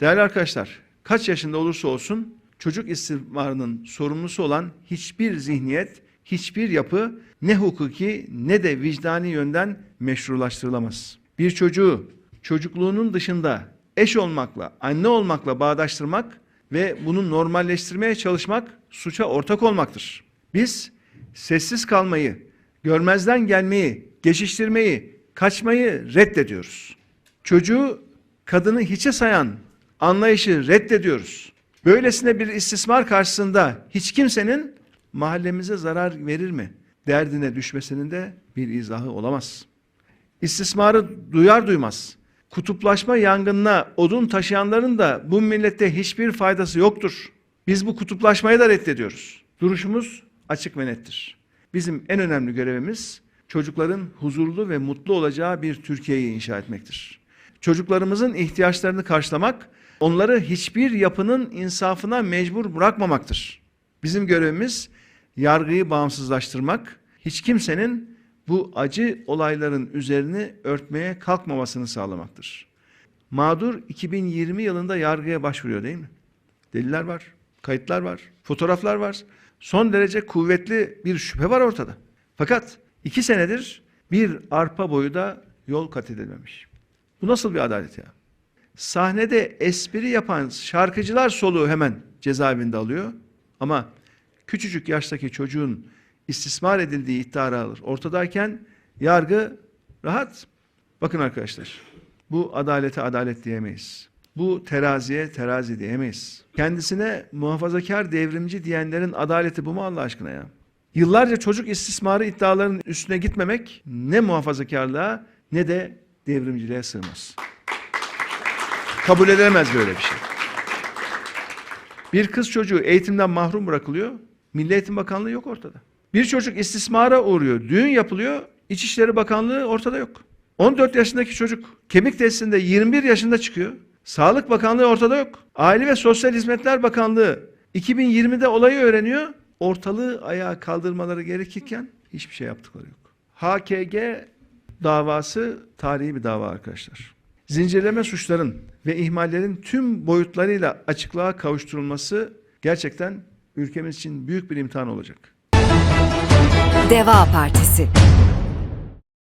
Değerli arkadaşlar, kaç yaşında olursa olsun çocuk istismarının sorumlusu olan hiçbir zihniyet, hiçbir yapı ne hukuki ne de vicdani yönden meşrulaştırılamaz. Bir çocuğu çocukluğunun dışında eş olmakla, anne olmakla bağdaştırmak ve bunu normalleştirmeye çalışmak suça ortak olmaktır. Biz sessiz kalmayı, görmezden gelmeyi, geçiştirmeyi, kaçmayı reddediyoruz. Çocuğu kadını hiçe sayan anlayışı reddediyoruz. Böylesine bir istismar karşısında hiç kimsenin mahallemize zarar verir mi? Derdine düşmesinin de bir izahı olamaz. İstismarı duyar duymaz. Kutuplaşma yangınına odun taşıyanların da bu millette hiçbir faydası yoktur. Biz bu kutuplaşmayı da reddediyoruz. Duruşumuz açık ve nettir. Bizim en önemli görevimiz çocukların huzurlu ve mutlu olacağı bir Türkiye'yi inşa etmektir. Çocuklarımızın ihtiyaçlarını karşılamak, onları hiçbir yapının insafına mecbur bırakmamaktır. Bizim görevimiz yargıyı bağımsızlaştırmak, hiç kimsenin bu acı olayların üzerini örtmeye kalkmamasını sağlamaktır. Mağdur 2020 yılında yargıya başvuruyor değil mi? Deliller var, kayıtlar var, fotoğraflar var. Son derece kuvvetli bir şüphe var ortada. Fakat iki senedir bir arpa boyu da yol kat edilmemiş. Bu nasıl bir adalet ya? Sahnede espri yapan şarkıcılar soluğu hemen cezaevinde alıyor. Ama küçücük yaştaki çocuğun istismar edildiği iddiaları alır. Ortadayken yargı rahat. Bakın arkadaşlar bu adalete adalet diyemeyiz. Bu teraziye terazi diyemeyiz. Kendisine muhafazakar devrimci diyenlerin adaleti bu mu Allah aşkına ya? Yıllarca çocuk istismarı iddialarının üstüne gitmemek ne muhafazakarlığa ne de devrimciliğe sığmaz. Kabul edilemez böyle bir şey. Bir kız çocuğu eğitimden mahrum bırakılıyor. Milli Eğitim Bakanlığı yok ortada. Bir çocuk istismara uğruyor. Düğün yapılıyor. İçişleri Bakanlığı ortada yok. 14 yaşındaki çocuk kemik testinde 21 yaşında çıkıyor. Sağlık Bakanlığı ortada yok. Aile ve Sosyal Hizmetler Bakanlığı 2020'de olayı öğreniyor. Ortalığı ayağa kaldırmaları gerekirken hiçbir şey yaptıkları yok. HKG davası tarihi bir dava arkadaşlar. Zincirleme suçların ve ihmallerin tüm boyutlarıyla açıklığa kavuşturulması gerçekten ülkemiz için büyük bir imtihan olacak. Deva Partisi